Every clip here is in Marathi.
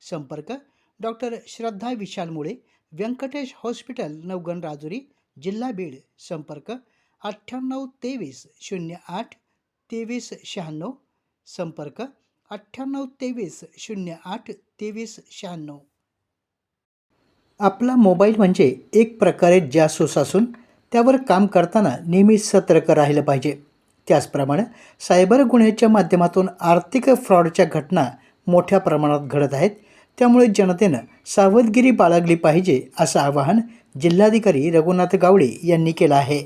संपर्क डॉक्टर श्रद्धा विशाल मुळे व्यंकटेश हॉस्पिटल नवगण राजुरी जिल्हा बीड. संपर्क अठ्ठ्याण्णव तेवीस शून्य आठ तेवीस शहाण्णव. संपर्क अठ्ठ्याण्णव तेवीस शून्य आठ तेवीस शहाण्णव. आपला मोबाईल म्हणजे एक प्रकारे जासूस असून त्यावर काम करताना नेहमी सतर्क राहिलं पाहिजे. त्याचप्रमाणे सायबर गुन्ह्याच्या माध्यमातून आर्थिक फ्रॉडच्या घटना मोठ्या प्रमाणात घडत आहेत. त्यामुळे जनतेनं सावधगिरी बाळगली पाहिजे असं आवाहन जिल्हाधिकारी रघुनाथ गावडे यांनी केलं आहे.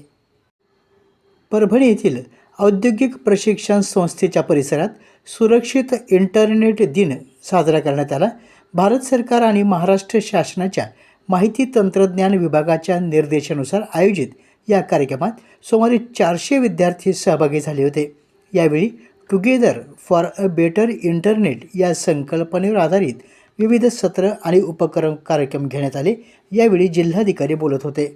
परभणी येथील औद्योगिक प्रशिक्षण संस्थेच्या परिसरात सुरक्षित इंटरनेट दिन साजरा करण्यात आला. भारत सरकार आणि महाराष्ट्र शासनाच्या माहिती तंत्रज्ञान विभागाच्या निर्देशानुसार आयोजित या कार्यक्रमात सुमारे चारशे विद्यार्थी सहभागी झाले होते. यावेळी together for a better internet या संकल्पनेवर आधारित विविध सत्र आणि उपक्रम कार्यक्रम घेण्यात आले. यावेळी जिल्हाधिकारी बोलत होते.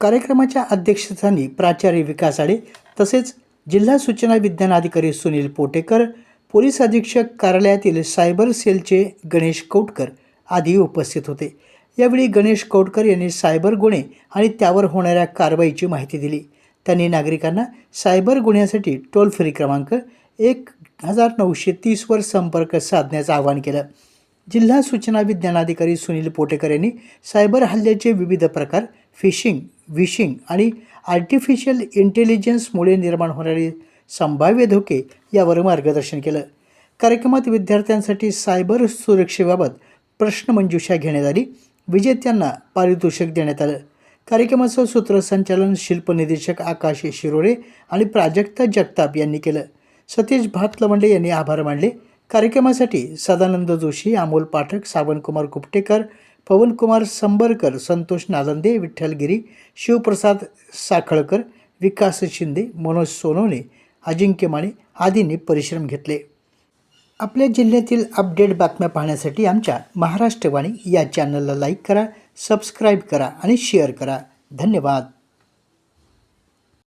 कार्यक्रमाच्या अध्यक्षस्थानी प्राचार्य विकास आडे तसेच जिल्हा सूचना विज्ञान अधिकारी सुनील पोटेकर पोलीस अधीक्षक कार्यालयातील सायबर सेलचे गणेश कौटकर आदी उपस्थित होते. यावेळी गणेश कौटकर यांनी सायबर गुन्हे आणि त्यावर होणाऱ्या कारवाईची माहिती दिली. त्यांनी नागरिकांना सायबर गुन्ह्यासाठी टोल फ्री क्रमांक एक हजार नऊशे तीसवर संपर्क साधण्याचं आवाहन केलं. जिल्हा सूचना विज्ञानाधिकारी सुनील पोटेकर यांनी सायबर हल्ल्याचे विविध प्रकार फिशिंग विशिंग आणि आर्टिफिशियल इंटेलिजन्समुळे निर्माण होणारे संभाव्य धोके यावर मार्गदर्शन केलं. कार्यक्रमात विद्यार्थ्यांसाठी सायबर सुरक्षेबाबत प्रश्नमंजुषा घेण्यात आली. विजेत्यांना पारितोषिक देण्यात आलं. कार्यक्रमाचं सूत्रसंचालन शिल्पनिदेशक आकाश शिरोळे आणि प्राजक्ता जगताप यांनी केलं. सतीश भातलवंडे यांनी आभार मानले. कार्यक्रमासाठी सदानंद जोशी अमोल पाठक सावनकुमार कुपटेकर पवनकुमार संबरकर संतोष नालंदे विठ्ठलगिरी शिवप्रसाद साखळकर विकास शिंदे मनोज सोनवणे अजिंक्य माने आदींनी परिश्रम घेतले. आपल्या जिल्ह्यातील अपडेट बातम्या पाहण्यासाठी आमच्या महाराष्ट्रवाणी या चॅनलला लाईक करा सबस्क्राईब करा आणि शेअर करा. धन्यवाद.